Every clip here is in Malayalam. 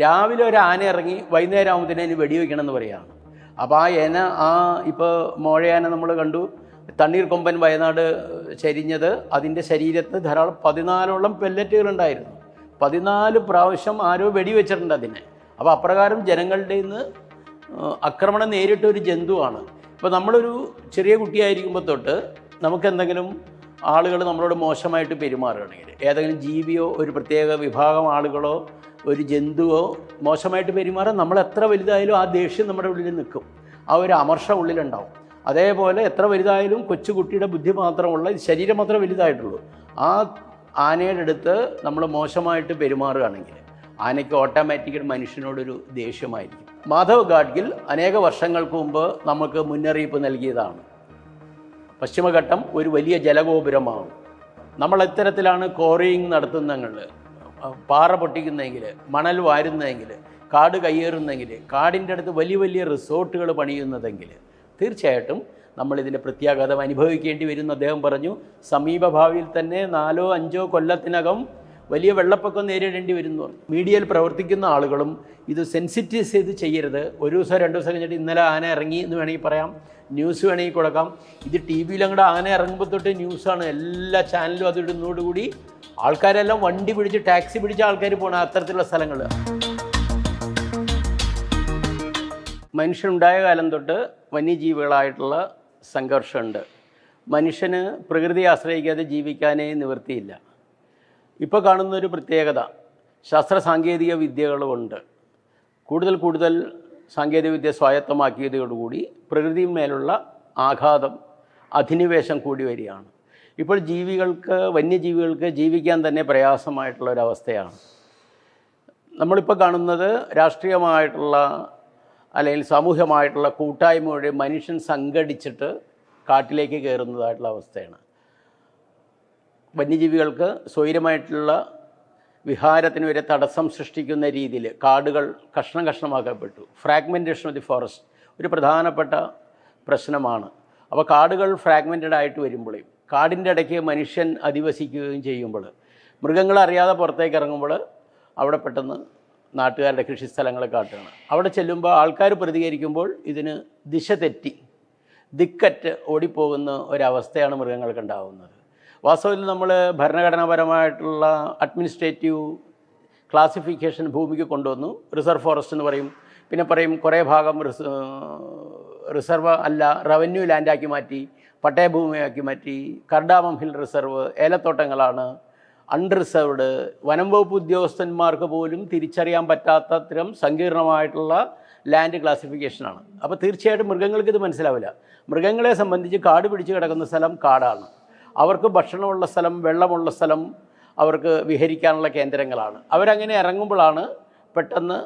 രാവിലെ ഒരു ആന ഇറങ്ങി വൈകുന്നേരം ആകുമ്പോഴത്തേന് അതിന് വെടിവെക്കണം എന്ന് പറയുകയാണ് അപ്പോൾ ആ ഏന ആ ഇപ്പോൾ മോഴയാന നമ്മൾ കണ്ടു. തണ്ണീർ കൊമ്പൻ വയനാട് ചരിഞ്ഞത് അതിന്റെ ശരീരത്ത് ധാരാളം പതിനാലോളം പെല്ലറ്റുകൾ ഉണ്ടായിരുന്നു. പതിനാല് പ്രാവശ്യം ആരോ വെടിവെച്ചിട്ടുണ്ട് അതിനെ. അപ്പോൾ അപ്രകാരം ജനങ്ങളുടെ നിന്ന് ആക്രമണം നേരിട്ട ഒരു ജന്തുവാണ്. ഇപ്പോൾ നമ്മളൊരു ചെറിയ കുട്ടിയായിരിക്കുമ്പോൾ തൊട്ട് നമുക്കെന്തെങ്കിലും ആളുകൾ നമ്മളോട് മോശമായിട്ട് പെരുമാറുകയാണെങ്കിൽ ഏതെങ്കിലും ജീവിയോ ഒരു പ്രത്യേക വിഭാഗം ആളുകളോ ഒരു ജന്തുവോ മോശമായിട്ട് പെരുമാറാൻ നമ്മൾ എത്ര വലുതായാലും ആ ദേഷ്യം നമ്മുടെ ഉള്ളിൽ നിൽക്കും. ആ ഒരു അമർഷ ഉള്ളിലുണ്ടാവും. അതേപോലെ എത്ര വലുതായാലും കൊച്ചുകുട്ടിയുടെ ബുദ്ധി മാത്രമുള്ള ശരീരം മാത്രമേ വലുതായിട്ടുള്ളൂ. ആ ആനയുടെ അടുത്ത് നമ്മൾ മോശമായിട്ട് പെരുമാറുകയാണെങ്കിൽ ആനയ്ക്ക് ഓട്ടോമാറ്റിക്കലി മനുഷ്യനോടൊരു ദേഷ്യമായിരിക്കും. മാധവ് ഗാഡ്ഗിൽ അനേക വർഷങ്ങൾക്ക് മുമ്പ് നമുക്ക് മുന്നറിയിപ്പ് നൽകിയതാണ്. പശ്ചിമഘട്ടം ഒരു വലിയ ജലഗോപുരമാണ്. നമ്മൾ ഇത്തരത്തിലാണ് കോറിയിങ് നടത്തുന്നെങ്കിൽ പാറ പൊട്ടിക്കുന്നെങ്കിൽ മണൽ വാരുന്നതെങ്കിൽ കാട് കയ്യേറുന്നെങ്കിൽ കാടിന്റെ അടുത്ത് വലിയ വലിയ റിസോർട്ടുകൾ പണിയുന്നതെങ്കിൽ തീർച്ചയായിട്ടും നമ്മളിതിന്റെ പ്രത്യാഘാതം അനുഭവിക്കേണ്ടി വരുമെന്ന് അദ്ദേഹം പറഞ്ഞു. സമീപഭാവിയിൽ തന്നെ നാലോ അഞ്ചോ കൊല്ലത്തിനകം വലിയ വെള്ളപ്പൊക്കം നേരിടേണ്ടി വരും എന്ന് പറഞ്ഞു മീഡിയയിൽ പ്രവർത്തിക്കുന്ന ആളുകളും ഇത് സെൻസിറ്റീവ് ചെയ്ത് ചെയ്യരുത്. ഒരു ദിവസം രണ്ട് ദിവസം കഴിഞ്ഞിട്ട് ഇന്നലെ ആന ഇറങ്ങി എന്ന് വേണമെങ്കിൽ പറയാം. ന്യൂസ് വേണമെങ്കിൽ കൊടുക്കാം. ഇത് ടി വിയിൽ അങ്ങോട്ട് ആന ഇറങ്ങുമ്പോൾ തൊട്ട് ന്യൂസാണ് എല്ലാ ചാനലും അത് ഇടുന്നതോടുകൂടി ആൾക്കാരെല്ലാം വണ്ടി പിടിച്ച് ടാക്സി പിടിച്ച ആൾക്കാർ പോണ അത്തരത്തിലുള്ള സ്ഥലങ്ങൾ മനുഷ്യനുണ്ടായ കാലം തൊട്ട് വന്യജീവികളായിട്ടുള്ള സംഘർഷമുണ്ട്. മനുഷ്യന് പ്രകൃതിയെ ആശ്രയിക്കാതെ ജീവിക്കാനേ നിവൃത്തിയില്ല. ഇപ്പോൾ കാണുന്ന ഒരു പ്രത്യേകത. ശാസ്ത്ര സാങ്കേതിക വിദ്യകളുമുണ്ട്. കൂടുതൽ കൂടുതൽ സാങ്കേതികവിദ്യ സ്വായത്തമാക്കിയതോടുകൂടി പ്രകൃതിമേലുള്ള ആഘാതം അധിനിവേശം കൂടി വരികയാണ്. ഇപ്പോൾ ജീവികൾക്ക് വന്യജീവികൾക്ക് ജീവിക്കാൻ തന്നെ പ്രയാസമായിട്ടുള്ള ഒരവസ്ഥയാണ് നമ്മളിപ്പോൾ കാണുന്നത് രാഷ്ട്രീയമായിട്ടുള്ള അല്ലെങ്കിൽ സാമൂഹ്യമായിട്ടുള്ള കൂട്ടായ്മയുടെ മനുഷ്യൻ സംഘടിച്ചിട്ട് കാട്ടിലേക്ക് കയറുന്നതായിട്ടുള്ള അവസ്ഥയാണ്. വന്യജീവികൾക്ക് സ്വൈരമായിട്ടുള്ള വിഹാരത്തിന് വരെ തടസ്സം സൃഷ്ടിക്കുന്ന രീതിയിൽ കാടുകൾ കഷ്ണം കഷ്ണമാക്കപ്പെട്ടു. ഫ്രാഗ്മെന്റേഷൻ ഓഫ് ദി ഫോറസ്റ്റ് ഒരു പ്രധാനപ്പെട്ട പ്രശ്നമാണ്. അപ്പോൾ കാടുകൾ ഫ്രാഗ്മെന്റഡ് ആയിട്ട് വരുമ്പോഴേ കാടിന്റെ ഇടയ്ക്ക് മനുഷ്യൻ അധിവസിക്കുകയും ചെയ്യുമ്പോൾ മൃഗങ്ങൾ അറിയാതെ പുറത്തേക്ക് ഇറങ്ങുമ്പോൾ അവിടെ പെട്ടെന്ന് നാട്ടുകാരുടെ കൃഷിസ്ഥലങ്ങൾ കാട്ടുകയാണ്. അവിടെ ചെല്ലുമ്പോൾ ആൾക്കാർ പ്രതികരിക്കുമ്പോൾ ഇതിന് ദിശ തെറ്റി ദിക്കറ്റ് ഓടിപ്പോകുന്ന ഒരവസ്ഥയാണ് മൃഗങ്ങൾക്ക് ഉണ്ടാകുന്നത് വാസ്തവത്തിൽ നമ്മൾ ഭരണഘടനാപരമായിട്ടുള്ള അഡ്മിനിസ്ട്രേറ്റീവ് ക്ലാസിഫിക്കേഷൻ ഭൂമിക്ക് കൊണ്ടുവന്നു. റിസർവ് ഫോറസ്റ്റ് എന്ന് പറയും. പിന്നെ പറയും കുറേ ഭാഗം റിസ- റിസർവ് അല്ല റവന്യൂ ലാൻഡാക്കി മാറ്റി പട്ടയഭൂമിയാക്കി മാറ്റി. കർഡാമം ഹിൽ റിസർവ് ഏലത്തോട്ടങ്ങളാണ്. അൺറിസർവ്ഡ് വനം വകുപ്പ് ഉദ്യോഗസ്ഥന്മാർക്ക് പോലും തിരിച്ചറിയാൻ പറ്റാത്ത തരം സങ്കീർണമായിട്ടുള്ള ലാൻഡ് ക്ലാസിഫിക്കേഷനാണ് അപ്പോൾ തീർച്ചയായിട്ടും മൃഗങ്ങൾക്ക് ഇത് മനസ്സിലാവില്ല. മൃഗങ്ങളെ സംബന്ധിച്ച് കാട് പിടിച്ച് കിടക്കുന്ന സ്ഥലം കാടാണ്. അവർക്ക് ഭക്ഷണമുള്ള സ്ഥലം വെള്ളമുള്ള സ്ഥലം അവർക്ക് വിഹരിക്കാനുള്ള കേന്ദ്രങ്ങളാണ്. അവരങ്ങനെ ഇറങ്ങുമ്പോഴാണ് പെട്ടെന്ന്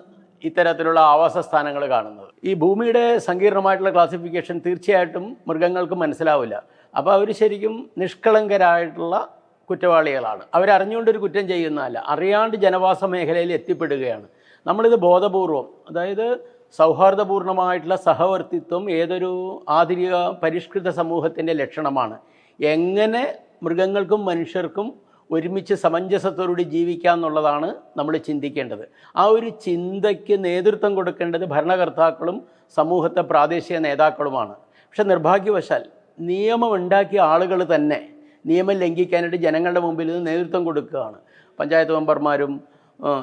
ഇത്തരത്തിലുള്ള ആവാസ സ്ഥാനങ്ങൾ കാണുന്നത്. ഈ ഭൂമിയുടെ സങ്കീർണമായിട്ടുള്ള ക്ലാസിഫിക്കേഷൻ തീർച്ചയായിട്ടും മൃഗങ്ങൾക്ക് മനസ്സിലാവില്ല. അപ്പോൾ അവർ ശരിക്കും നിഷ്കളങ്കരായിട്ടുള്ള കുറ്റവാളികളാണ്. അവരറിഞ്ഞുകൊണ്ടൊരു കുറ്റം ചെയ്യുന്നതല്ല. അറിയാണ്ട് ജനവാസ മേഖലയിൽ എത്തിപ്പെടുകയാണ്. നമ്മളിത് ബോധപൂർവം അതായത് സൗഹാർദ്ദപൂർണമായിട്ടുള്ള സഹവർത്തിത്വം ഏതൊരു ആധുനിക പരിഷ്കൃത സമൂഹത്തിന്റെ ലക്ഷണമാണ്. എങ്ങനെ മൃഗങ്ങൾക്കും മനുഷ്യർക്കും ഒരുമിച്ച് സമഞ്ജസത്തോടുകൂടി ജീവിക്കാം എന്നുള്ളതാണ് നമ്മൾ ചിന്തിക്കേണ്ടത്. ആ ഒരു ചിന്തയ്ക്ക് നേതൃത്വം കൊടുക്കേണ്ടത് ഭരണകർത്താക്കളും സമൂഹത്തെ പ്രാദേശിക നേതാക്കളുമാണ്. പക്ഷെ നിർഭാഗ്യവശാൽ നിയമം ഉണ്ടാക്കിയ ആളുകൾ തന്നെ നിയമം ലംഘിക്കാനായിട്ട് ജനങ്ങളുടെ മുമ്പിൽ നിന്ന് നേതൃത്വം കൊടുക്കുകയാണ്. പഞ്ചായത്ത് മെമ്പർമാരും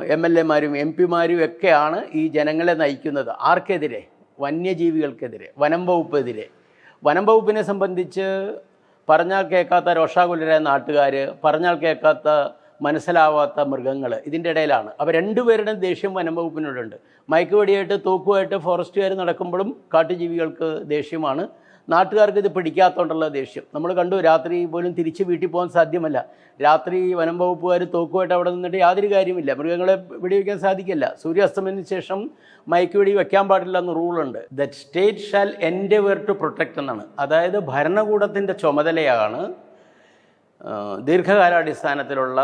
എം എൽ എമാരും എം പിമാരും ഒക്കെയാണ് ഈ ജനങ്ങളെ നയിക്കുന്നത്. ആർക്കെതിരെ? വന്യജീവികൾക്കെതിരെ വനം വകുപ്പെതിരെ. വനം വകുപ്പിനെ സംബന്ധിച്ച് പറഞ്ഞാൽ കേൾക്കാത്ത രോഷാകുലരായ നാട്ടുകാർ പറഞ്ഞാൽ കേൾക്കാത്ത മനസ്സിലാവാത്ത മൃഗങ്ങൾ ഇതിന്റെ ഇടയിലാണ്. അപ്പോൾ രണ്ടുപേരുടെയും ദേഷ്യം വനംവകുപ്പിനോടുണ്ട് മയക്കുവെടിയായിട്ട് തോക്കുമായിട്ട് ഫോറസ്റ്റുകാർ നടക്കുമ്പോഴും കാട്ടുജീവികൾക്ക് ദേഷ്യമാണ്. നാട്ടുകാർക്ക് ഇത് പിടിക്കാത്തതുകൊണ്ടുള്ള ദേഷ്യം. നമ്മൾ കണ്ടു രാത്രി പോലും തിരിച്ച് വീട്ടിൽ പോകാൻ സാധ്യമല്ല. രാത്രി വനം വകുപ്പുകാർ തോക്കുമായിട്ട് അവിടെ നിന്നിട്ട് യാതൊരു കാര്യമില്ല. മൃഗങ്ങളെ വെടിവെക്കാൻ സാധിക്കില്ല. സൂര്യാസ്തമയത്തിന് ശേഷം മയക്കുവെടി വെക്കാൻ പാടില്ല എന്ന് റൂളുണ്ട് that state shall endeavour to protect എന്നാണ്. അതായത് ഭരണകൂടത്തിന്റെ ചുമതലയാണ് ദീർഘകാലാടിസ്ഥാനത്തിലുള്ള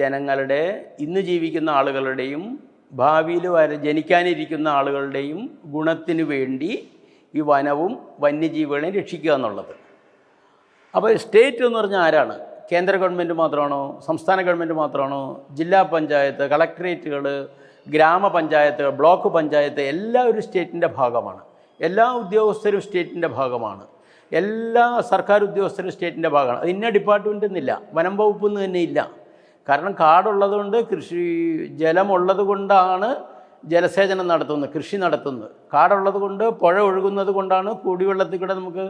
ജനങ്ങളുടെ ഇന്ന് ജീവിക്കുന്ന ആളുകളുടെയും ഭാവിയിൽ ജനിക്കാനിരിക്കുന്ന ആളുകളുടെയും ഗുണത്തിനു വേണ്ടി ഈ വനവും വന്യജീവികളെയും രക്ഷിക്കുക എന്നുള്ളത്. അപ്പോൾ സ്റ്റേറ്റ് എന്ന് പറഞ്ഞാൽ ആരാണ്? കേന്ദ്ര ഗവൺമെന്റ് മാത്രമാണോ? സംസ്ഥാന ഗവൺമെന്റ് മാത്രമാണോ? ജില്ലാ പഞ്ചായത്ത് കളക്ട്രേറ്റുകൾ ഗ്രാമപഞ്ചായത്ത് ബ്ലോക്ക് പഞ്ചായത്ത് എല്ലാ ഒരു സ്റ്റേറ്റിന്റെ ഭാഗമാണ്. എല്ലാ ഉദ്യോഗസ്ഥരും സ്റ്റേറ്റിന്റെ ഭാഗമാണ്. എല്ലാ സർക്കാർ ഉദ്യോഗസ്ഥരും സ്റ്റേറ്റിന്റെ ഭാഗമാണ്. അത് ഇന്ന ഡിപ്പാർട്ട്മെന്റ് എന്നില്ല. വനം വകുപ്പ് എന്ന് തന്നെ ഇല്ല. കാരണം കാടുള്ളത് കൊണ്ട് കൃഷി ജലമുള്ളത് കൊണ്ടാണ് ജലസേചനം നടത്തുന്നത് കൃഷി നടത്തുന്നത് കാടുള്ളത് കൊണ്ട് പുഴ ഒഴുകുന്നത് കൊണ്ടാണ് കുടിവെള്ളത്തിൽ കൂടെ നമുക്ക്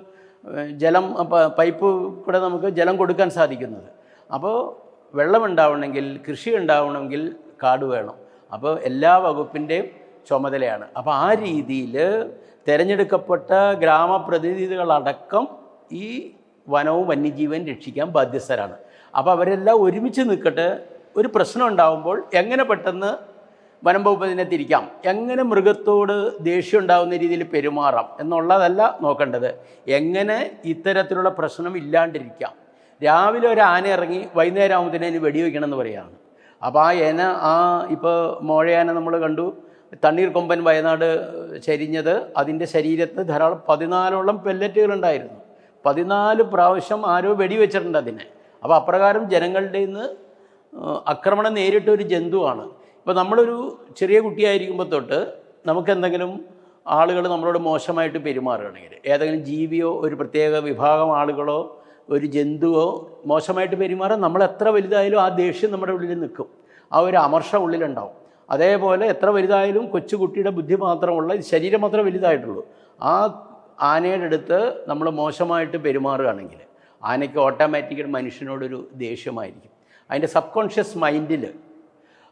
ജലം പൈപ്പ് കൂടെ നമുക്ക് ജലം കൊടുക്കാൻ സാധിക്കുന്നത്. അപ്പോൾ വെള്ളം ഉണ്ടാവണമെങ്കിൽ കൃഷി ഉണ്ടാവണമെങ്കിൽ കാട് വേണം. അപ്പോൾ എല്ലാ വകുപ്പിന്റെയും ചുമതലയാണ്. അപ്പോൾ ആ രീതിയിൽ തിരഞ്ഞെടുക്കപ്പെട്ട ഗ്രാമപ്രതിനിധികളടക്കം ഈ വനവും വന്യജീവൻ രക്ഷിക്കാൻ ബാധ്യസ്ഥരാണ്. അപ്പോൾ അവരെല്ലാം ഒരുമിച്ച് നിൽക്കട്ടെ ഒരു പ്രശ്നം ഉണ്ടാകുമ്പോൾ എങ്ങനെ പെട്ടെന്ന് വനം തിരിക്കാം എങ്ങനെ മൃഗത്തോട് ദേഷ്യം ഉണ്ടാകുന്ന രീതിയിൽ പെരുമാറാം എന്നുള്ളതല്ല നോക്കേണ്ടത്. എങ്ങനെ ഇത്തരത്തിലുള്ള പ്രശ്നം ഇല്ലാണ്ടിരിക്കാം. രാവിലെ ഒരു ആന ഇറങ്ങി വൈകുന്നേരം ആകുമ്പോഴത്തേന് അതിന് വെടിവെക്കണം എന്ന് പറയുകയാണ്. അപ്പോൾ ആ ഏന ആ ഇപ്പോൾ മോഴയാന നമ്മൾ കണ്ടു. തണ്ണീർ കൊമ്പൻ വയനാട് ചരിഞ്ഞത് അതിന്റെ ശരീരത്ത് ധാരാളം പതിനാലോളം പെല്ലറ്റുകളുണ്ടായിരുന്നു പതിനാല് പ്രാവശ്യം ആരോ വെടിവെച്ചിട്ടുണ്ട് അതിനെ. അപ്പോൾ അപ്രകാരം ജനങ്ങളുടെ നിന്ന് ആക്രമണം നേരിട്ട ഒരു ജന്തുവാണ്. ഇപ്പോൾ നമ്മളൊരു ചെറിയ കുട്ടിയായിരിക്കുമ്പോൾ തൊട്ട് നമുക്കെന്തെങ്കിലും ആളുകൾ നമ്മളോട് മോശമായിട്ട് പെരുമാറുകയാണെങ്കിൽ ഏതെങ്കിലും ജീവിയോ ഒരു പ്രത്യേക വിഭാഗം ആളുകളോ ഒരു ജന്തുവോ മോശമായിട്ട് പെരുമാറാൻ നമ്മൾ എത്ര വലുതായാലും ആ ദേഷ്യം നമ്മുടെ ഉള്ളിൽ നിൽക്കും. ആ ഒരു അമർഷ ഉള്ളിലുണ്ടാവും. അതേപോലെ എത്ര വലുതായാലും കൊച്ചുകുട്ടിയുടെ ബുദ്ധി മാത്രമുള്ള ശരീരം മാത്രമേ വലുതായിട്ടുള്ളൂ. ആ ആനയുടെ അടുത്ത് നമ്മൾ മോശമായിട്ട് പെരുമാറുകയാണെങ്കിൽ ആനയ്ക്ക് ഓട്ടോമാറ്റിക്കലി മനുഷ്യനോടൊരു ദേഷ്യമായിരിക്കും. അതിന്റെ സബ് കോൺഷ്യസ് മൈൻഡിൽ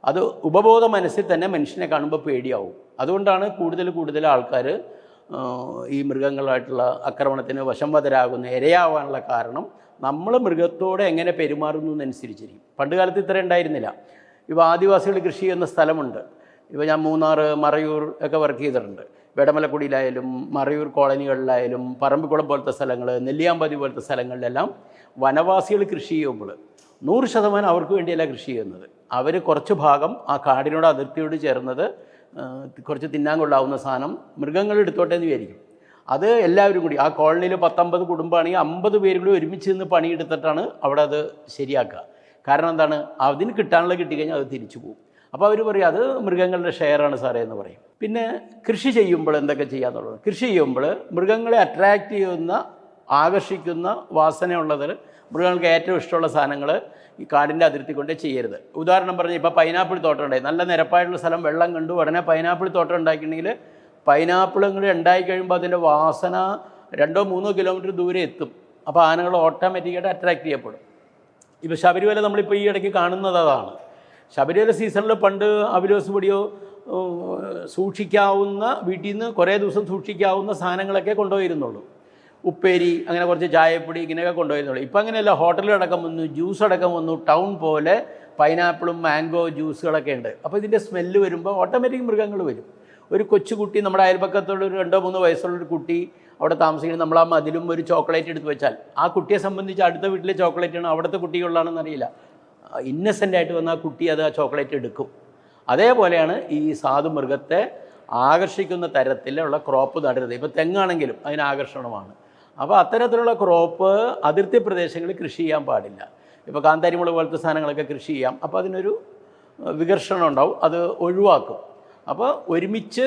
അത് ഉപബോധ മനസ്സിൽ തന്നെ മനുഷ്യനെ കാണുമ്പോൾ പേടിയാവും. അതുകൊണ്ടാണ് കൂടുതൽ കൂടുതൽ ആൾക്കാർ ഈ മൃഗങ്ങളായിട്ടുള്ള ആക്രമണത്തിന് വശംവതരാകുന്ന ഇരയാവാനുള്ള കാരണം നമ്മൾ മൃഗത്തോടെ എങ്ങനെ പെരുമാറുന്നു എന്നനുസരിച്ചിരിക്കും. പണ്ട് കാലത്ത് ഇത്ര ഉണ്ടായിരുന്നില്ല. ഇപ്പോൾ ആദിവാസികൾ കൃഷി ചെയ്യുന്ന സ്ഥലമുണ്ട്. ഇപ്പോൾ ഞാൻ മൂന്നാർ മറയൂർ ഒക്കെ വർക്ക് ചെയ്തിട്ടുണ്ട്. വെടമലക്കുടിയിലായാലും മറയൂർ കോളനികളിലായാലും പറമ്പിക്കുളം പോലത്തെ സ്ഥലങ്ങൾ നെല്ലിയാമ്പതി പോലത്തെ സ്ഥലങ്ങളിലെല്ലാം വനവാസികൾ കൃഷി ചെയ്യുമ്പോൾ നൂറ് ശതമാനം അവർക്ക് വേണ്ടിയല്ല കൃഷി ചെയ്യുന്നത്. അവർ കുറച്ച് ഭാഗം ആ കാടിനോട് അതിർത്തിയോട് ചേർന്നത് കുറച്ച് തിന്നാൻ കൊള്ളാവുന്ന സാധനം മൃഗങ്ങൾ എടുത്തോട്ടെ എന്ന് വിചാരിക്കും. അത് എല്ലാവരും കൂടി ആ കോളനിയിൽ പത്തൊമ്പത് കുടുംബമാണെങ്കിൽ അമ്പത് പേരും കൂടി ഒരുമിച്ച് നിന്ന് പണിയെടുത്തിട്ടാണ് അവിടെ അത് ശരിയാക്കുക. കാരണം എന്താണ്? അതിന് കിട്ടാനുള്ള കിട്ടിക്കഴിഞ്ഞാൽ അത് തിരിച്ചു പോകും. അപ്പോൾ അവർ പറയും അത് മൃഗങ്ങളുടെ ഷെയറാണ് സാറേ എന്ന് പറയും. പിന്നെ കൃഷി ചെയ്യുമ്പോൾ എന്തൊക്കെ ചെയ്യാന്നുള്ളത് കൃഷി ചെയ്യുമ്പോൾ മൃഗങ്ങളെ അട്രാക്റ്റ് ചെയ്യുന്ന ആകർഷിക്കുന്ന വാസനയുള്ളത് മൃഗങ്ങൾക്ക് ഏറ്റവും ഇഷ്ടമുള്ള സാധനങ്ങൾ ഈ കാടിന്റെ അതിർത്തി കൊണ്ട് ചെയ്യരുത്. ഉദാഹരണം പറഞ്ഞാൽ ഇപ്പോൾ പൈനാപ്പിൾ തോട്ടം ഉണ്ടായി. നല്ല നിരപ്പായിട്ടുള്ള സ്ഥലം വെള്ളം കണ്ടു. ഉടനെ പൈനാപ്പിൾ തോട്ടം ഉണ്ടാക്കിയിട്ടുണ്ടെങ്കിൽ പൈനാപ്പിളും കൂടി ഉണ്ടായി കഴിയുമ്പോൾ അതിന്റെ വാസന രണ്ടോ മൂന്നോ കിലോമീറ്റർ ദൂരെ എത്തും. അപ്പോൾ ആനകൾ ഓട്ടോമാറ്റിക്കായിട്ട് അട്രാക്റ്റ് ചെയ്യപ്പെടും. ഇപ്പോൾ ശബരിമല നമ്മളിപ്പോൾ ഈ ഇടയ്ക്ക് കാണുന്നത് അതാണ്. ശബരിമല സീസണിൽ പണ്ട് അവിലോസ് പൊടിയോ സൂക്ഷിക്കാവുന്ന വീട്ടിൽ നിന്ന് കുറേ ദിവസം സൂക്ഷിക്കാവുന്ന സാധനങ്ങളൊക്കെ കൊണ്ടുപോയിരുന്നുള്ളൂ. ഉപ്പേരി അങ്ങനെ കുറച്ച് ചായപ്പൊടി ഇങ്ങനെയൊക്കെ കൊണ്ടുപോയിരുന്നുള്ളൂ. ഇപ്പം അങ്ങനെയല്ല ഹോട്ടലിലടക്കം വന്നു ജ്യൂസ് അടക്കം വന്നു ടൗൺ പോലെ പൈനാപ്പിളും മാംഗോ ജ്യൂസുകളൊക്കെ ഉണ്ട്. അപ്പോൾ ഇതിന്റെ സ്മെല്ല് വരുമ്പോൾ ഓട്ടോമാറ്റിക് മൃഗങ്ങൾ വരും. ഒരു കൊച്ചുകുട്ടി നമ്മുടെ അയൽപക്കത്തുള്ള ഒരു രണ്ടോ മൂന്നോ വയസ്സുള്ള ഒരു കുട്ടി അവിടെ താമസിക്കുന്നത് നമ്മൾ ആ മതിലും ഒരു ചോക്ലേറ്റ് എടുത്ത് വെച്ചാൽ. ആ കുട്ടിയെ സംബന്ധിച്ച് അടുത്ത വീട്ടിലെ ചോക്ലേറ്റാണ് അവിടുത്തെ കുട്ടികളിലാണെന്ന് അറിയില്ല. ഇന്നസെന്റ് ആയിട്ട് വന്ന ആ കുട്ടി അത് ആ ചോക്ലേറ്റ് എടുക്കും. അതേപോലെയാണ് ഈ സാധു മൃഗത്തെ ആകർഷിക്കുന്ന തരത്തിലുള്ള ക്രോപ്പ് നടരുത് ഇപ്പോൾ തെങ്ങാണെങ്കിലും അതിന് ആകർഷണമാണ്. അപ്പോൾ അത്തരത്തിലുള്ള ക്രോപ്പ് അതിർത്തി പ്രദേശങ്ങളിൽ കൃഷി ചെയ്യാൻ പാടില്ല. ഇപ്പോൾ കാന്താരിമുളക് പോലത്തെ സാധനങ്ങളൊക്കെ കൃഷി ചെയ്യാം. അപ്പോൾ അതിനൊരു വികർഷണം ഉണ്ടാവും. അത് ഒഴിവാക്കും. അപ്പോൾ ഒരുമിച്ച്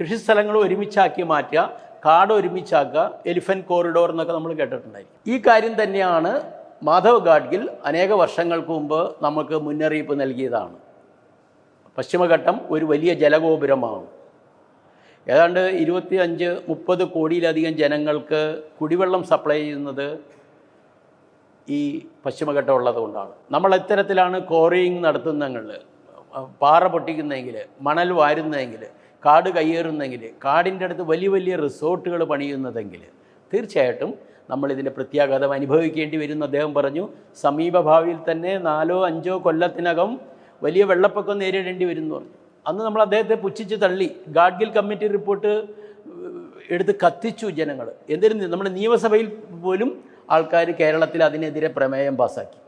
കൃഷി സ്ഥലങ്ങൾ ഒരുമിച്ചാക്കി മാറ്റുക കാട് ഒരുമിച്ചാക്കുക എലിഫന്റ് കോറിഡോർ എന്നൊക്കെ നമ്മൾ കേട്ടിട്ടുണ്ടായിരിക്കും. ഈ കാര്യം തന്നെയാണ് മാധവ് ഗാഡ്ഗിൽ അനേക വർഷങ്ങൾക്ക് മുമ്പ് നമുക്ക് മുന്നറിയിപ്പ് നൽകിയതാണ്. പശ്ചിമഘട്ടം ഒരു വലിയ ജലഗോപുരമാണ് ഏതാണ്ട് ഇരുപത്തി അഞ്ച് മുപ്പത് കോടിയിലധികം ജനങ്ങൾക്ക് കുടിവെള്ളം സപ്ലൈ ചെയ്യുന്നത് ഈ പശ്ചിമഘട്ടം ഉള്ളത് കൊണ്ടാണ്. നമ്മൾ ഇത്തരത്തിലാണ് കോറിയിങ് നടത്തുന്നെങ്കിൽ പാറ പൊട്ടിക്കുന്നതെങ്കിൽ മണൽ വാരുന്നതെങ്കിൽ കാട് കയ്യേറുന്നെങ്കിൽ കാടിന്റെ അടുത്ത് വലിയ വലിയ റിസോർട്ടുകൾ പണിയുന്നതെങ്കിൽ തീർച്ചയായിട്ടും നമ്മളിതിന്റെ പ്രത്യാഘാതം അനുഭവിക്കേണ്ടി വരുമെന്ന് അദ്ദേഹം പറഞ്ഞു. സമീപഭാവിയിൽ തന്നെ നാലോ അഞ്ചോ കൊല്ലത്തിനകം വലിയ വെള്ളപ്പൊക്കം നേരിടേണ്ടി വരും എന്ന് പറഞ്ഞു. അന്ന് നമ്മൾ അദ്ദേഹത്തെ പുച്ഛിച്ച് തള്ളി. ഗാഡ്ഗിൽ കമ്മിറ്റി റിപ്പോർട്ട് എടുത്ത് കത്തിച്ചു ജനങ്ങൾ. എന്തിനും? നമ്മുടെ നിയമസഭയിൽ പോലും ആൾക്കാർ കേരളത്തിൽ അതിനെതിരെ പ്രമേയം പാസ്സാക്കി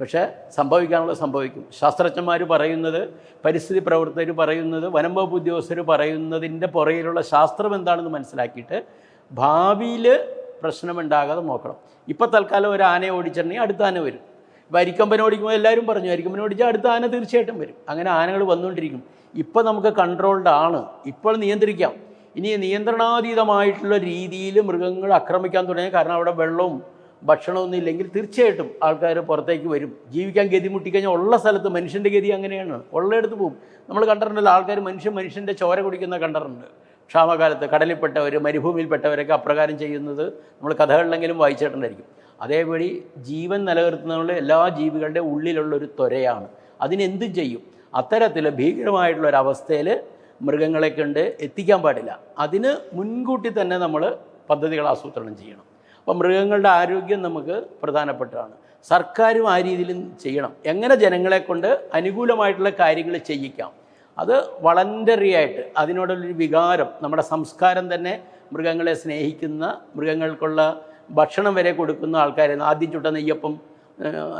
പക്ഷേ സംഭവിക്കാനുള്ള സംഭവിക്കും. ശാസ്ത്രജ്ഞന്മാർ പറയുന്നത് പരിസ്ഥിതി പ്രവർത്തകർ പറയുന്നത് വനം വകുപ്പ് ഉദ്യോഗസ്ഥർ പറയുന്നതിന്റെ പുറകിലുള്ള ശാസ്ത്രം എന്താണെന്ന് മനസ്സിലാക്കിയിട്ട് ഭാവിയിൽ പ്രശ്നമുണ്ടാകാതെ നോക്കണം. ഇപ്പോൾ തൽക്കാലം ഒരു ആനയെ ഓടിച്ചിട്ടുണ്ടെങ്കിൽ അടുത്ത ആന വരും. ഇപ്പോൾ അരിക്കമ്പന ഓടിക്കുമ്പോൾ എല്ലാവരും പറഞ്ഞു വരിക്കമ്പന ഓടിച്ചാൽ അടുത്ത ആന തീർച്ചയായിട്ടും വരും. അങ്ങനെ ആനകൾ വന്നുകൊണ്ടിരിക്കും. ഇപ്പോൾ നമുക്ക് കൺട്രോൾഡ് ആണ്. ഇപ്പോൾ നിയന്ത്രിക്കാം. ഇനി നിയന്ത്രണാതീതമായിട്ടുള്ള രീതിയിൽ മൃഗങ്ങൾ ആക്രമിക്കാൻ തുടങ്ങി. കാരണം അവിടെ വെള്ളവും ഭക്ഷണമൊന്നും ഇല്ലെങ്കിൽ തീർച്ചയായിട്ടും ആൾക്കാർ പുറത്തേക്ക് വരും. ജീവിക്കാൻ ഗതി മുട്ടിക്കഴിഞ്ഞാൽ ഉള്ള സ്ഥലത്ത് മനുഷ്യന്റെ ഗതി അങ്ങനെയാണ്. ഉള്ളയിടത്ത് പോകും നമ്മൾ കണ്ടിട്ടുണ്ടല്ലോ ആൾക്കാർ മനുഷ്യൻ മനുഷ്യന്റെ ചോര കുടിക്കുന്ന കണ്ടിട്ടുണ്ട്. ക്ഷാമകാലത്ത് കടലിൽപ്പെട്ടവർ മരുഭൂമിയിൽപ്പെട്ടവരൊക്കെ അപ്രകാരം ചെയ്യുന്നത് നമ്മൾ കഥകളിലെങ്കിലും വായിച്ചിട്ടുണ്ടായിരിക്കും. അതേപടി ജീവൻ നിലനിർത്തുന്നതിനുള്ള എല്ലാ ജീവികളുടെ ഉള്ളിലുള്ള ഒരു ത്വരയാണ്. അതിനെന്ത് ചെയ്യും? അത്തരത്തിൽ ഭീകരമായിട്ടുള്ള ഒരു മൃഗങ്ങളെ കൊണ്ട് എത്തിക്കാൻ പാടില്ല. അതിന് മുൻകൂട്ടി തന്നെ നമ്മൾ പദ്ധതികൾ ആസൂത്രണം ചെയ്യണം. അപ്പം മൃഗങ്ങളുടെ ആരോഗ്യം നമുക്ക് പ്രധാനപ്പെട്ടതാണ്. സർക്കാരും ആ രീതിയിലും ചെയ്യണം. എങ്ങനെ ജനങ്ങളെ കൊണ്ട് അനുകൂലമായിട്ടുള്ള കാര്യങ്ങൾ ചെയ്യിക്കാം? അത് വളണ്ടറി ആയിട്ട് അതിനോടുള്ളൊരു വികാരം നമ്മുടെ സംസ്കാരം തന്നെ മൃഗങ്ങളെ സ്നേഹിക്കുന്ന മൃഗങ്ങൾക്കുള്ള ഭക്ഷണം വരെ കൊടുക്കുന്ന ആൾക്കാരായിരുന്നു. ആദ്യം ചുട്ട നെയ്യപ്പം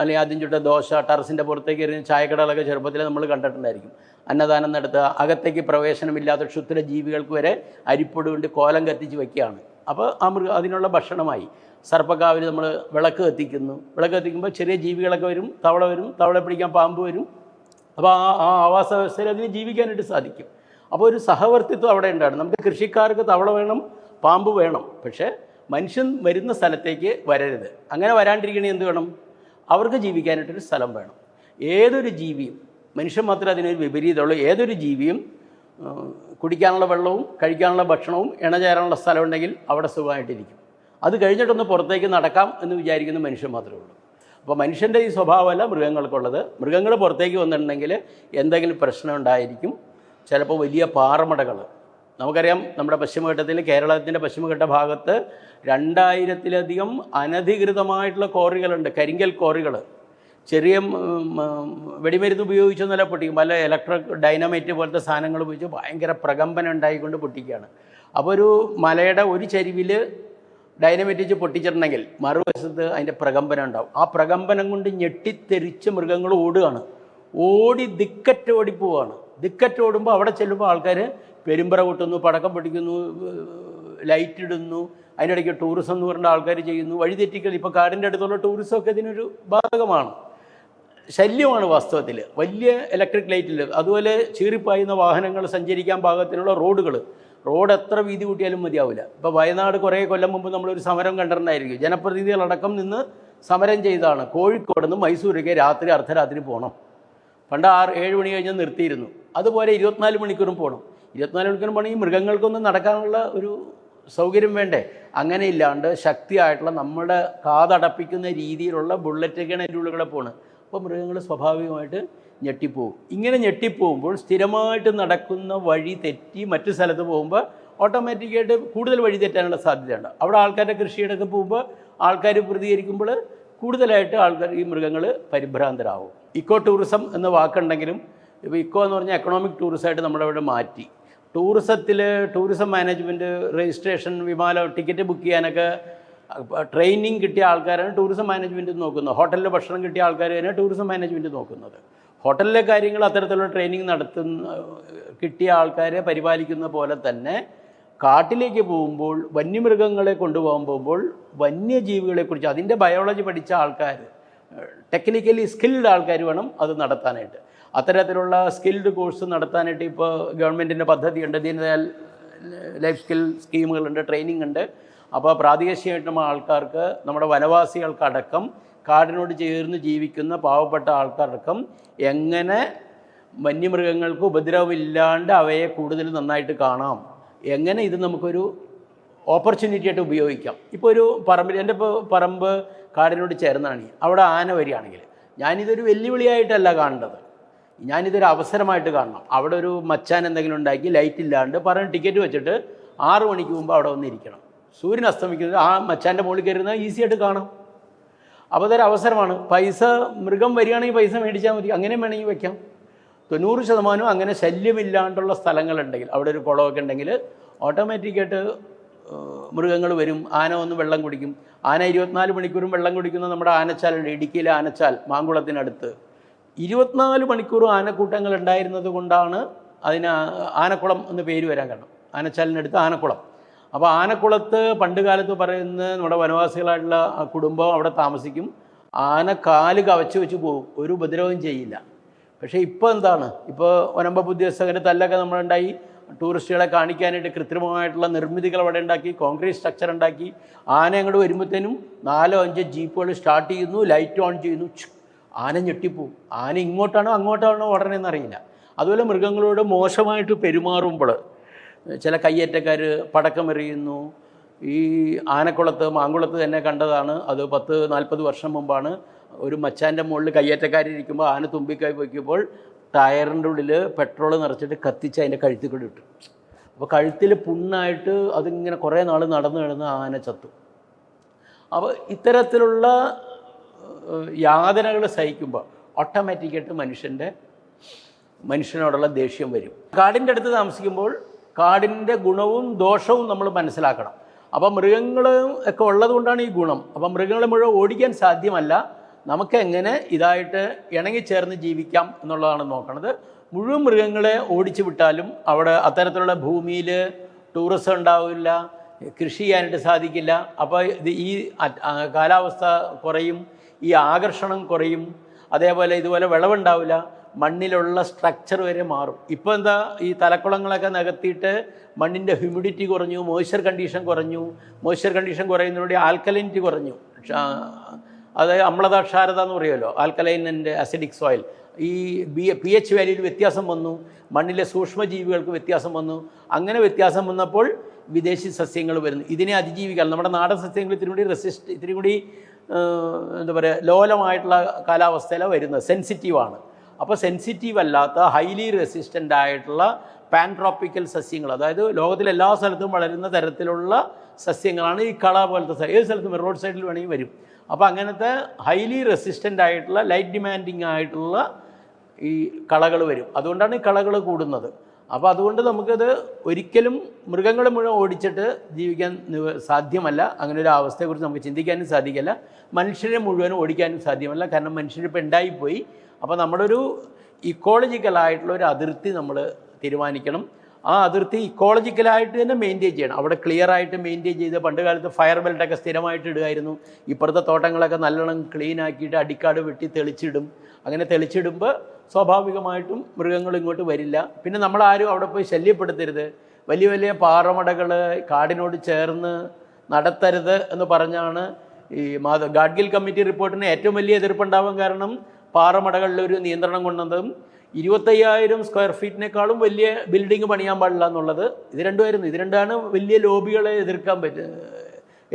അല്ലെങ്കിൽ ആദ്യം ചുട്ട ദോശ ടെറസിന്റെ പുറത്തേക്ക് എറിഞ്ഞ ചായക്കടകളൊക്കെ ചെറുപ്പത്തിൽ നമ്മൾ കണ്ടിട്ടുണ്ടായിരിക്കും. അന്നദാനം നടത്തുക അകത്തേക്ക് പ്രവേശനമില്ലാത്ത ക്ഷുദ്ര ജീവികൾക്ക് വരെ അരിപ്പൊടി കൊണ്ട് കോലം കത്തിച്ച് വയ്ക്കുകയാണ് അപ്പോൾ ആ മൃഗ അതിനുള്ള ഭക്ഷണമായി. സർപ്പക്കാവിൽ നമ്മൾ വിളക്ക് കത്തിക്കുന്നു. വിളക്ക് കത്തിക്കുമ്പോൾ ചെറിയ ജീവികളൊക്കെ വരും തവള വരും തവള പിടിക്കാൻ പാമ്പ് വരും. അപ്പോൾ ആ ആ ആവാസ വ്യവസ്ഥയിൽ അതിന് ജീവിക്കാനായിട്ട് സാധിക്കും. അപ്പോൾ ഒരു സഹവർത്തിത്വം അവിടെ ഉണ്ടായിരുന്നു. നമുക്ക് കൃഷിക്കാർക്ക് തവള വേണം പാമ്പ് വേണം. പക്ഷേ മനുഷ്യൻ വരുന്ന സ്ഥലത്തേക്ക് വരരുത്. അങ്ങനെ വരാണ്ടിരിക്കണേ എന്ത് വേണം? അവർക്ക് ജീവിക്കാനായിട്ടൊരു സ്ഥലം വേണം. ഏതൊരു ജീവിയും മനുഷ്യൻ മാത്രമേ അതിനൊരു വിപരീതമുള്ളൂ. ഏതൊരു ജീവിയും കുടിക്കാനുള്ള വെള്ളവും കഴിക്കാനുള്ള ഭക്ഷണവും ഇണചേരാനുള്ള സ്ഥലം ഉണ്ടെങ്കിൽ അവിടെ സുഖമായിട്ടിരിക്കും. അത് കഴിഞ്ഞിട്ടൊന്ന് പുറത്തേക്ക് നടക്കാം എന്ന് വിചാരിക്കുന്ന മനുഷ്യൻ മാത്രമേ ഉള്ളൂ. അപ്പോൾ മനുഷ്യന്റെ ഈ സ്വഭാവമല്ല മൃഗങ്ങൾക്കുള്ളത്. മൃഗങ്ങൾ പുറത്തേക്ക് വന്നിട്ടുണ്ടെങ്കിൽ എന്തെങ്കിലും പ്രശ്നം ഉണ്ടായിരിക്കും. ചിലപ്പോൾ വലിയ പാറമടകൾ നമുക്കറിയാം നമ്മുടെ പശ്ചിമഘട്ടത്തിൽ കേരളത്തിന്റെ പശ്ചിമഘട്ട ഭാഗത്ത് രണ്ടായിരത്തിലധികം അനധികൃതമായിട്ടുള്ള കോറികളുണ്ട് കരിങ്കൽ കോറികൾ ചെറിയ വെടിമരുന്ന് ഉപയോഗിച്ചൊന്നുമല്ല പൊട്ടിക്കും പല ഇലക്ട്രിക് ഡൈനമൈറ്റ് പോലത്തെ സാധനങ്ങൾ ഉപയോഗിച്ച് ഭയങ്കര പ്രകമ്പനം ഉണ്ടായിക്കൊണ്ട് പൊട്ടിക്കുകയാണ്. അപ്പോൾ ഒരു മലയുടെ ഒരു ചരിവിൽ ഡൈനമൈറ്റ് വെച്ച് പൊട്ടിച്ചിട്ടുണ്ടെങ്കിൽ മറുവശത്ത് അതിന്റെ പ്രകമ്പനം ഉണ്ടാവും. ആ പ്രകമ്പനം കൊണ്ട് ഞെട്ടിത്തെറിച്ച് മൃഗങ്ങൾ ഓടുകയാണ്. ഓടി ദിക്കറ്റ് ഓടിപ്പോവാണ് ദിക്കറ്റ് ഓടുമ്പോൾ അവിടെ ചെല്ലുമ്പോൾ ആൾക്കാർ പെരുമ്പറ കൂട്ടുന്നു പടക്കം പൊട്ടിക്കുന്നു ലൈറ്റ് ഇടുന്നു അതിനിടയ്ക്ക് ടൂറിസം എന്ന് പറഞ്ഞ ആൾക്കാർ ചെയ്യുന്നു. വഴിതെറ്റിക്കൽ ഇപ്പോൾ കാടിന്റെ അടുത്തുള്ള ടൂറിസം ഒക്കെ ഇതിനൊരു ബാധകമാണ് ശല്യമാണ് വാസ്തവത്തിൽ. വലിയ ഇലക്ട്രിക് ലൈറ്റിൽ അതുപോലെ ചീറിപ്പായുന്ന വാഹനങ്ങൾ സഞ്ചരിക്കാൻ പാകത്തിലുള്ള റോഡുകൾ. റോഡ് എത്ര വീതി കൂട്ടിയാലും മതിയാവില്ല. ഇപ്പോൾ വയനാട് കുറേ കൊല്ലം മുമ്പ് നമ്മളൊരു സമരം കണ്ടിട്ടുണ്ടായിരിക്കും. ജനപ്രതിനിധികളടക്കം നിന്ന് സമരം ചെയ്താണ് കോഴിക്കോട് നിന്ന് മൈസൂരേക്ക് രാത്രി അർദ്ധരാത്രി പോകണം പണ്ട് ആറ് ഏഴ് മണി കഴിഞ്ഞ് നിർത്തിയിരുന്നു. അതുപോലെ ഇരുപത്തിനാല് മണിക്കൂറും പോകണം ഇരുപത്തിനാല് മണിക്കൂർ പണി മൃഗങ്ങൾക്കൊന്നും നടക്കാനുള്ള ഒരു സൗകര്യം വേണ്ടേ? അങ്ങനെ ഇല്ലാണ്ട് ശക്തിയായിട്ടുള്ള നമ്മുടെ കാതടപ്പിക്കുന്ന രീതിയിലുള്ള ബുള്ളറ്റ് ഉള്ളിലൂടെ പോണ് അപ്പോൾ മൃഗങ്ങൾ സ്വാഭാവികമായിട്ട് ഞെട്ടിപ്പോവും. ഇങ്ങനെ ഞെട്ടിപ്പോകുമ്പോൾ സ്ഥിരമായിട്ട് നടക്കുന്ന വഴി തെറ്റി മറ്റു സ്ഥലത്ത് പോകുമ്പോൾ ഓട്ടോമാറ്റിക്കായിട്ട് കൂടുതൽ വഴി തെറ്റാനുള്ള സാധ്യതയുണ്ട്. അവിടെ ആൾക്കാരുടെ കൃഷിയിടക്ക് പോകുമ്പോൾ ആൾക്കാർ പ്രതികരിക്കുമ്പോൾ കൂടുതലായിട്ട് ആൾക്കാർ ഈ മൃഗങ്ങൾ പരിഭ്രാന്തരാകും ഇക്കോ ടൂറിസം എന്ന വാക്കുണ്ടെങ്കിലും ഇപ്പോൾ ഇക്കോ എന്ന് പറഞ്ഞാൽ എക്കണോമിക് ടൂറിസമായിട്ട് നമ്മളവിടെ മാറ്റി. ടൂറിസത്തിൽ ടൂറിസം മാനേജ്മെന്റ് രജിസ്ട്രേഷൻ വിമാന ടിക്കറ്റ് ബുക്ക് ചെയ്യാനൊക്കെ ട്രെയിനിങ് കിട്ടിയ ആൾക്കാരാണ് ടൂറിസം മാനേജ്മെന്റ് നോക്കുന്നത്. ഹോട്ടലിൽ ഭക്ഷണം കിട്ടിയ ആൾക്കാർ തന്നെ ടൂറിസം മാനേജ്മെന്റ് നോക്കുന്നത്. ഹോട്ടലിലെ കാര്യങ്ങൾ അത്തരത്തിലുള്ള ട്രെയിനിങ് നടത്തുന്ന കിട്ടിയ ആൾക്കാരെ പരിപാലിക്കുന്ന പോലെ തന്നെ കാട്ടിലേക്ക് പോകുമ്പോൾ വന്യമൃഗങ്ങളെ കൊണ്ടുപോകാൻ പോകുമ്പോൾ വന്യജീവികളെക്കുറിച്ച് അതിന്റെ ബയോളജി പഠിച്ച ആൾക്കാർ ടെക്നിക്കലി സ്കിൽഡ് ആൾക്കാർ വേണം അത് നടത്താനായിട്ട്. അത്തരത്തിലുള്ള സ്കിൽഡ് കോഴ്സ് നടത്താനായിട്ട് ഇപ്പോൾ ഗവൺമെന്റിന്റെ പദ്ധതിയുണ്ട് ദീനദയാൽ ലൈഫ് സ്കിൽ സ്കീമുകളുണ്ട് ട്രെയിനിങ് ഉണ്ട്. അപ്പോൾ പ്രാദേശികമായിട്ടുള്ള ആൾക്കാർക്ക് നമ്മുടെ വനവാസികൾക്കടക്കം കാടിനോട് ചേർന്ന് ജീവിക്കുന്ന പാവപ്പെട്ട ആൾക്കാരടക്കം എങ്ങനെ വന്യമൃഗങ്ങൾക്ക് ഉപദ്രവമില്ലാണ്ട് അവയെ കൂടുതൽ നന്നായിട്ട് കാണാം. എങ്ങനെ ഇത് നമുക്കൊരു ഓപ്പർച്യൂണിറ്റി ആയിട്ട് ഉപയോഗിക്കാം. ഇപ്പോൾ ഒരു പറമ്പിൽ എന്റെ ഇപ്പോൾ പറമ്പ് കാടിനോട് ചേർന്നാണ്. അവിടെ ആന വരികയാണെങ്കിൽ ഞാനിതൊരു വെല്ലുവിളിയായിട്ടല്ല കാണേണ്ടത്. ഞാനിതൊരു അവസരമായിട്ട് കാണണം. അവിടെ ഒരു മച്ചാൻ എന്തെങ്കിലും ഉണ്ടാക്കി ലൈറ്റ് ഇല്ലാണ്ട് പറഞ്ഞ് ടിക്കറ്റ് വെച്ചിട്ട് ആറു മണിക്ക് മുമ്പ് അവിടെ വന്നിരിക്കണം സൂര്യൻ അസ്തമിക്കുന്നത് ആ മച്ചാന്റെ മുകളിൽ കയറുന്നത് ഈസി ആയിട്ട് കാണാം. അപ്പോൾ അതൊരു അവസരമാണ്. പൈസ മൃഗം വരികയാണെങ്കിൽ പൈസ മേടിച്ചാൽ മതി. അങ്ങനെ വേണമെങ്കിൽ വെക്കാം. തൊണ്ണൂറ് ശതമാനവും അങ്ങനെ ശല്യമില്ലാണ്ടുള്ള സ്ഥലങ്ങളുണ്ടെങ്കിൽ അവിടെ ഒരു കുളമൊക്കെ ഉണ്ടെങ്കിൽ ഓട്ടോമാറ്റിക്കായിട്ട് മൃഗങ്ങൾ വരും. ആന ഒന്ന് വെള്ളം കുടിക്കും. ആന ഇരുപത്തിനാല് മണിക്കൂറും വെള്ളം കുടിക്കുന്ന നമ്മുടെ ആനച്ചാലുണ്ട്. ഇടുക്കിയിലെ ആനച്ചാൽ മാങ്കുളത്തിനടുത്ത്. ഇരുപത്തിനാല് മണിക്കൂർ ആനക്കൂട്ടങ്ങൾ ഉണ്ടായിരുന്നത് കൊണ്ടാണ് അതിന് ആനക്കുളം എന്ന് പേര് വരാൻ കാരണം. ആനച്ചാലിനടുത്ത് ആനക്കുളം. അപ്പോൾ ആനക്കുളത്ത് പണ്ട് കാലത്ത് പറയുന്ന നമ്മുടെ വനവാസികളായിട്ടുള്ള കുടുംബം അവിടെ താമസിക്കും. ആന കാൽ കവച്ച് വെച്ച് പോകും. ഒരു ഉപദ്രവവും ചെയ്യില്ല. പക്ഷേ ഇപ്പോൾ എന്താണ്? ഇപ്പോൾ വനംവകുപ്പ് ഉദ്യോഗസ്ഥരുടെ തല്ലൊക്കെ നമ്മളുണ്ടായി. ടൂറിസ്റ്റുകളെ കാണിക്കാനായിട്ട് കൃത്രിമമായിട്ടുള്ള നിർമ്മിതികൾ അവിടെ ഉണ്ടാക്കി. കോൺക്രീറ്റ് സ്ട്രക്ചർ ഉണ്ടാക്കി. ആന അങ്ങോട്ട് വരുമ്പോഴത്തേനും നാലോ അഞ്ചോ ജീപ്പുകൾ സ്റ്റാർട്ട് ചെയ്യുന്നു. ലൈറ്റ് ഓൺ ചെയ്യുന്നു. ആന ഞെട്ടിപ്പോവും. ആന ഇങ്ങോട്ടാണോ അങ്ങോട്ടാണോ ഓടണമെന്ന് അറിയില്ല. അതുപോലെ മൃഗങ്ങളോട് മോശമായിട്ട് പെരുമാറുമ്പോൾ ചില കയ്യേറ്റക്കാർ പടക്കമെറിയുന്നു ഈ ആനക്കുളത്ത് മാങ്കുളത്ത് തന്നെ കണ്ടതാണ്. അത് പത്ത് നാൽപ്പത് വർഷം മുമ്പാണ് ഒരു മച്ചാന്റെ മുകളിൽ കയ്യേറ്റക്കാരിരിക്കുമ്പോൾ ആന തുമ്പിക്കായി വയ്ക്കുമ്പോൾ ടയറിന്റെ ഉള്ളിൽ പെട്രോൾ നിറച്ചിട്ട് കത്തിച്ച് അതിന്റെ കഴുത്തിൽ കൂടി ഇട്ടു. അപ്പോൾ കഴുത്തിൽ പുണ്ണായിട്ട് അതിങ്ങനെ കുറേ നാൾ നടന്നു കിടന്ന് ആന ചത്തു. അപ്പോൾ ഇത്തരത്തിലുള്ള യാതനകൾ സഹിക്കുമ്പോൾ ഓട്ടോമാറ്റിക്കായിട്ട് മനുഷ്യന്റെ മനുഷ്യനോടുള്ള ദേഷ്യം വരും. കാടിന്റെ അടുത്ത് താമസിക്കുമ്പോൾ കാടിന്റെ ഗുണവും ദോഷവും നമ്മൾ മനസ്സിലാക്കണം. അപ്പം മൃഗങ്ങൾ ഒക്കെ ഉള്ളതുകൊണ്ടാണ് ഈ ഗുണം. അപ്പം മൃഗങ്ങളെ മുഴുവൻ ഓടിക്കാൻ സാധ്യമല്ല. നമുക്കെങ്ങനെ ഇതായിട്ട് ഇണങ്ങിച്ചേർന്ന് ജീവിക്കാം എന്നുള്ളതാണ് നോക്കണത്. മുഴുവൻ മൃഗങ്ങളെ ഓടിച്ചു വിട്ടാലും അവിടെ അത്തരത്തിലുള്ള ഭൂമിയിൽ ടൂറിസം ഉണ്ടാവില്ല കൃഷി ചെയ്യാനായിട്ട് സാധിക്കില്ല. അപ്പോൾ ഇത് ഈ കാലാവസ്ഥ കുറയും. ഈ ആകർഷണം കുറയും. അതേപോലെ ഇതുപോലെ വിളവുണ്ടാവില്ല. മണ്ണിലുള്ള സ്ട്രക്ചർ വരെ മാറും. ഇപ്പോൾ എന്താ ഈ തലക്കുളങ്ങളൊക്കെ നികത്തിയിട്ട് മണ്ണിന്റെ ഹ്യൂമിഡിറ്റി കുറഞ്ഞു മോയ്സ്ചർ കണ്ടീഷൻ കുറഞ്ഞു. മോയ്സ്ചർ കണ്ടീഷൻ കുറയുന്നതിലൂടെ ആൽക്കലിനിറ്റി കുറഞ്ഞു. അത് അമ്ലത ക്ഷാരത എന്ന് പറയുമല്ലോ ആൽക്കലൈൻ അസിഡിക് സോയിൽ ഈ ബി പി എച്ച് വാല്യൂയിൽ വ്യത്യാസം വന്നു. മണ്ണിലെ സൂക്ഷ്മജീവികൾക്ക് വ്യത്യാസം വന്നു. അങ്ങനെ വ്യത്യാസം വന്നപ്പോൾ വിദേശി സസ്യങ്ങൾ വരുന്നു. ഇതിനെ അതിജീവിക്കാൻ നമ്മുടെ നാടൻ സസ്യങ്ങൾ ഇത്തിരി കൂടി റെസിസ്റ്റ് ഇത്തിരി കൂടി എന്താ പറയുക ലോലമായിട്ടുള്ള കാലാവസ്ഥയിലാണ് വരുന്നത്. സെൻസിറ്റീവാണ് അപ്പോൾ സെൻസിറ്റീവ് അല്ലാത്ത ഹൈലി റെസിസ്റ്റന്റ് ആയിട്ടുള്ള പാൻട്രോപ്പിക്കൽ സസ്യങ്ങൾ അതായത് ലോകത്തിലെ എല്ലാ സ്ഥലത്തും വളരുന്ന തരത്തിലുള്ള സസ്യങ്ങളാണ് ഈ കള പോലത്തെ ഏത് സ്ഥലത്തും റോഡ് സൈഡിൽ വേണമെങ്കിൽ വരും. അപ്പോൾ അങ്ങനത്തെ ഹൈലി റെസിസ്റ്റന്റ് ആയിട്ടുള്ള ലൈറ്റ് ഡിമാൻഡിങ് ആയിട്ടുള്ള ഈ കളകൾ വരും. അതുകൊണ്ടാണ് ഈ കളകൾ കൂടുന്നത്. അപ്പോൾ അതുകൊണ്ട് നമുക്കത് ഒരിക്കലും മൃഗങ്ങൾ മുഴുവൻ ഓടിച്ചിട്ട് ജീവിക്കാൻ സാധ്യമല്ല. അങ്ങനെ ഒരു അവസ്ഥയെക്കുറിച്ച് നമുക്ക് ചിന്തിക്കാനും സാധിക്കില്ല. മനുഷ്യരെ മുഴുവനും ഓടിക്കാനും സാധ്യമല്ല. കാരണം മനുഷ്യരിപ്പോൾ ഉണ്ടായിപ്പോയി. അപ്പോൾ നമ്മളൊരു ഒരു ഇക്കോളജിക്കലായിട്ടുള്ള ഒരു അതിർത്തി നമ്മൾ തീരുമാനിക്കണം. ആ അതിർത്തി ഇക്കോളജിക്കലായിട്ട് തന്നെ മെയിന്റെയിൻ ചെയ്യണം. അവിടെ ക്ലിയർ ആയിട്ട് മെയിന്റെയിൻ ചെയ്ത് പണ്ട് കാലത്ത് ഫയർ ബെൽറ്റൊക്കെ സ്ഥിരമായിട്ട് ഇടുമായിരുന്നു. ഇപ്പുറത്തെ തോട്ടങ്ങളൊക്കെ നല്ലോണം ക്ലീൻ ആക്കിയിട്ട് അടിക്കാട് വെട്ടി തെളിച്ചിടും. അങ്ങനെ തെളിച്ചിടുമ്പോൾ സ്വാഭാവികമായിട്ടും മൃഗങ്ങൾ ഇങ്ങോട്ട് വരില്ല. പിന്നെ നമ്മൾ ആരും അവിടെ പോയി ശല്യപ്പെടുത്തരുത്. വലിയ വലിയ പാറമടകൾ കാടിനോട് ചേർന്ന് നടത്തരുത് എന്ന് പറഞ്ഞാണ് ഈ മാധ ഗാഡ്ഗിൽ കമ്മിറ്റി റിപ്പോർട്ടിന് ഏറ്റവും വലിയ എതിർപ്പുണ്ടാവാൻ കാരണം പാറമടകളിൽ ഒരു നിയന്ത്രണം കൊണ്ടതും ഇരുപത്തയ്യായിരം സ്ക്വയർ ഫീറ്റിനേക്കാളും വലിയ ബിൽഡിംഗ് പണിയാൻ പാടില്ല എന്നുള്ളത് ഇത് രണ്ടുമായിരുന്നു. ഇത് രണ്ടാണ് വലിയ ലോബികളെ എതിർക്കാൻ പറ്റ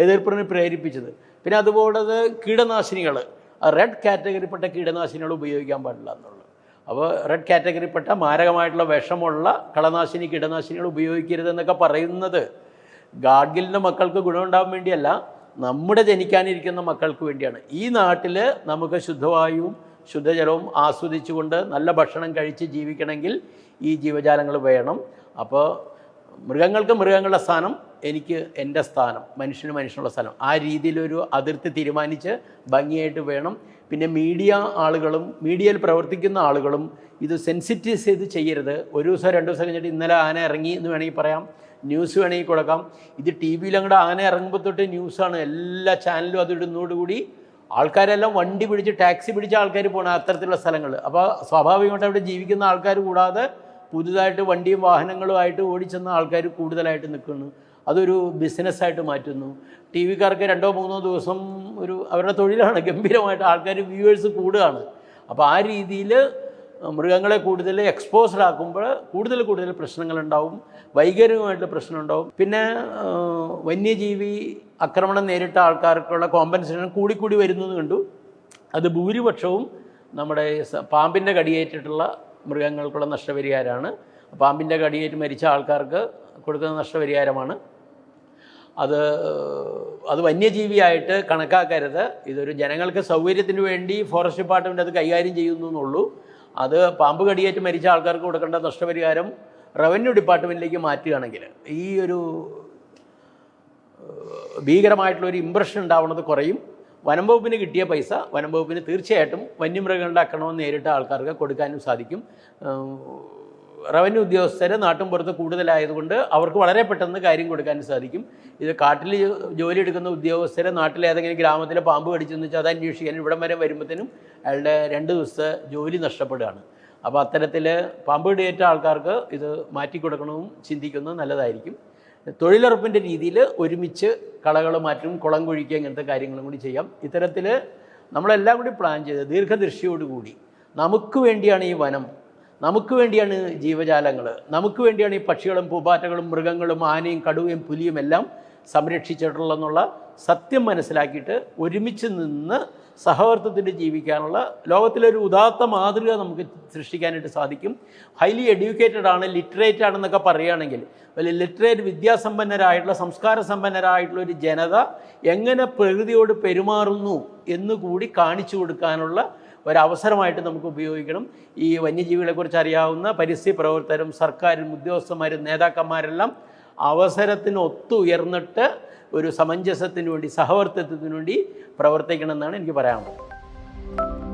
എതിർപ്പിനെ പ്രേരിപ്പിച്ചത്. പിന്നെ അതുപോലെ അത് കീടനാശിനികൾ റെഡ് കാറ്റഗറിപ്പെട്ട കീടനാശിനികൾ ഉപയോഗിക്കാൻ പാടില്ല എന്നുള്ളത്. അപ്പോൾ റെഡ് കാറ്റഗറിപ്പെട്ട മാരകമായിട്ടുള്ള വിഷമുള്ള കളനാശിനി കീടനാശിനികൾ ഉപയോഗിക്കരുതെന്നൊക്കെ പറയുന്നത് ഗാഡ്ഗിലിന്റെ മക്കൾക്ക് ഗുണമുണ്ടാകാൻ വേണ്ടിയല്ല നമ്മുടെ ജനിക്കാനിരിക്കുന്ന മക്കൾക്ക് വേണ്ടിയാണ്. ഈ നാട്ടിൽ നമുക്ക് ശുദ്ധവായുവും ശുദ്ധജലവും ആസ്വദിച്ചുകൊണ്ട് നല്ല ഭക്ഷണം കഴിച്ച് ജീവിക്കണമെങ്കിൽ ഈ ജീവജാലങ്ങൾ വേണം. അപ്പോൾ മൃഗങ്ങൾക്ക് മൃഗങ്ങളുടെ സ്ഥാനം എനിക്ക് എന്റെ സ്ഥാനം മനുഷ്യന് മനുഷ്യനുള്ള സ്ഥലം. ആ രീതിയിലൊരു അതിർത്തി തീരുമാനിച്ച് ഭംഗിയായിട്ട് വേണം. പിന്നെ മീഡിയ ആളുകളും മീഡിയയിൽ പ്രവർത്തിക്കുന്ന ആളുകളും ഇത് സെൻസിറ്റീവ് ചെയ്ത് ചെയ്യരുത്. ഒരു ദിവസം രണ്ട് ദിവസം കഴിഞ്ഞിട്ട് ഇന്നലെ ആന ഇറങ്ങി എന്ന് വേണമെങ്കിൽ പറയാം. ന്യൂസ് വേണമെങ്കിൽ കൊടുക്കാം. ഇത് ടി വിയിൽ അങ്ങോട്ട് ആന ഇറങ്ങുമ്പോൾ തൊട്ട് ന്യൂസാണ്. എല്ലാ ചാനലും അത് ഇടുന്നതോടുകൂടി ആൾക്കാരെല്ലാം വണ്ടി പിടിച്ച് ടാക്സി പിടിച്ച ആൾക്കാർ പോകണം അത്തരത്തിലുള്ള സ്ഥലങ്ങൾ. അപ്പോൾ സ്വാഭാവികമായിട്ട് അവിടെ ജീവിക്കുന്ന ആൾക്കാർ കൂടാതെ പുതുതായിട്ട് വണ്ടിയും വാഹനങ്ങളുമായിട്ട് ഓടിച്ചെന്ന ആൾക്കാർ കൂടുതലായിട്ട് നിൽക്കുന്നു. അതൊരു ബിസിനസ്സായിട്ട് മാറ്റുന്നു. ടി വിക്കാർക്ക് രണ്ടോ മൂന്നോ ദിവസം ഒരു അവരുടെ തൊഴിലാണ്. ഗംഭീരമായിട്ട് ആൾക്കാർ വ്യൂവേഴ്സ് കൂടുകയാണ്. അപ്പോൾ ആ രീതിയിൽ മൃഗങ്ങളെ കൂടുതൽ എക്സ്പോസ്ഡ് ആക്കുമ്പോൾ കൂടുതൽ കൂടുതൽ പ്രശ്നങ്ങളുണ്ടാവും. വൈകാരികമായിട്ടുള്ള പ്രശ്നമുണ്ടാവും. പിന്നെ വന്യജീവി ആക്രമണം നേരിട്ട ആൾക്കാർക്കുള്ള കോമ്പൻസേഷൻ കൂടിക്കൂടി വരുന്നത് കണ്ടു. അത് ഭൂരിപക്ഷവും നമ്മുടെ പാമ്പിന്റെ കടിയേറ്റിട്ടുള്ള മൃഗങ്ങൾക്കുള്ള നഷ്ടപരിഹാരമാണ്. പാമ്പിന്റെ കടിയേറ്റ് മരിച്ച ആൾക്കാർക്ക് കൊടുക്കുന്ന നഷ്ടപരിഹാരമാണ്. അത് അത് വന്യജീവിയായിട്ട് കണക്കാക്കരുത്. ഇതൊരു ജനങ്ങൾക്ക് സൗകര്യത്തിന് വേണ്ടി ഫോറസ്റ്റ് ഡിപ്പാർട്ട്മെന്റ് അത് കൈകാര്യം ചെയ്യുന്നു എന്നുള്ളൂ. അത് പാമ്പ് കടിയേറ്റ് മരിച്ച ആൾക്കാർക്ക് കൊടുക്കേണ്ട നഷ്ടപരിഹാരം റവന്യൂ ഡിപ്പാർട്ട്മെന്റിലേക്ക് മാറ്റുകയാണെങ്കിൽ ഈ ഒരു ഭീകരമായിട്ടുള്ളൊരു ഇമ്പ്രഷൻ ഉണ്ടാവുന്നത് കുറയും. വനം വകുപ്പിന് കിട്ടിയ പൈസ വനം വകുപ്പിന് തീർച്ചയായിട്ടും വന്യമൃഗങ്ങളുടെ അക്രമം നേരിട്ട ആൾക്കാർക്ക് കൊടുക്കാനും സാധിക്കും. റവന്യൂ ഉദ്യോഗസ്ഥർ നാട്ടും പുറത്ത് കൂടുതലായതുകൊണ്ട് അവർക്ക് വളരെ പെട്ടെന്ന് കാര്യം കൊടുക്കാൻ സാധിക്കും. ഇത് കാട്ടിൽ ജോലി എടുക്കുന്ന ഉദ്യോഗസ്ഥരെ നാട്ടിലെ ഏതെങ്കിലും ഗ്രാമത്തിലെ പാമ്പ് കടിച്ചെന്ന് വെച്ചാൽ അത് അന്വേഷിക്കാൻ ഇവിടം വരെ വരുമ്പോഴത്തേനും അയാളുടെ രണ്ട് ദിവസത്തെ ജോലി നഷ്ടപ്പെടുകയാണ്. അപ്പോൾ അത്തരത്തിൽ പാമ്പ് കടിയേറ്റ ആൾക്കാർക്ക് ഇത് മാറ്റിക്കൊടുക്കണമെന്നും ചിന്തിക്കുന്നത് നല്ലതായിരിക്കും. തൊഴിലുറപ്പിന്റെ രീതിയിൽ ഒരുമിച്ച് കളകൾ മാറ്റും കുളം കുഴിക്കുക ഇങ്ങനത്തെ കാര്യങ്ങളും കൂടി ചെയ്യാം. ഇത്തരത്തിൽ നമ്മളെല്ലാം കൂടി പ്ലാൻ ചെയ്ത് ദീർഘദൃഷ്ടിയോടുകൂടി നമുക്ക് വേണ്ടിയാണ് ഈ വനം നമുക്ക് വേണ്ടിയാണ് ജീവജാലങ്ങൾ നമുക്ക് വേണ്ടിയാണ് ഈ പക്ഷികളും പൂമ്പാറ്റകളും മൃഗങ്ങളും ആനയും കടുവയും പുലിയും എല്ലാം സംരക്ഷിച്ചിട്ടുള്ളതെന്നുള്ള സത്യം മനസ്സിലാക്കിയിട്ട് ഒരുമിച്ച് നിന്ന് സഹവർത്തത്തിൽ ജീവിക്കാനുള്ള ലോകത്തിലൊരു ഉദാത്ത മാതൃക നമുക്ക് സൃഷ്ടിക്കാനായിട്ട് സാധിക്കും. ഹൈലി എഡ്യൂക്കേറ്റഡ് ആണ് ലിറ്ററേറ്റ് ആണെന്നൊക്കെ പറയുകയാണെങ്കിൽ വലിയ ലിറ്ററേറ്റ് വിദ്യാസമ്പന്നരായിട്ടുള്ള സംസ്കാര സമ്പന്നരായിട്ടുള്ള ഒരു ജനത എങ്ങനെ പ്രകൃതിയോട് പെരുമാറുന്നു എന്നുകൂടി കാണിച്ചു കൊടുക്കാനുള്ള ഒരവസരമായിട്ട് നമുക്ക് ഉപയോഗിക്കണം. ഈ വന്യജീവികളെക്കുറിച്ച് അറിയാവുന്ന പരിസ്ഥിതി പ്രവർത്തകരും സർക്കാരും ഉദ്യോഗസ്ഥന്മാരും നേതാക്കന്മാരെല്ലാം അവസരത്തിന് ഒത്തുയർന്നിട്ട് ഒരു സമഞ്ജസത്തിന് വേണ്ടി സഹവർത്തിത്വത്തിന് വേണ്ടി പ്രവർത്തിക്കണം എന്നാണ് എനിക്ക് പറയാനുള്ളത്.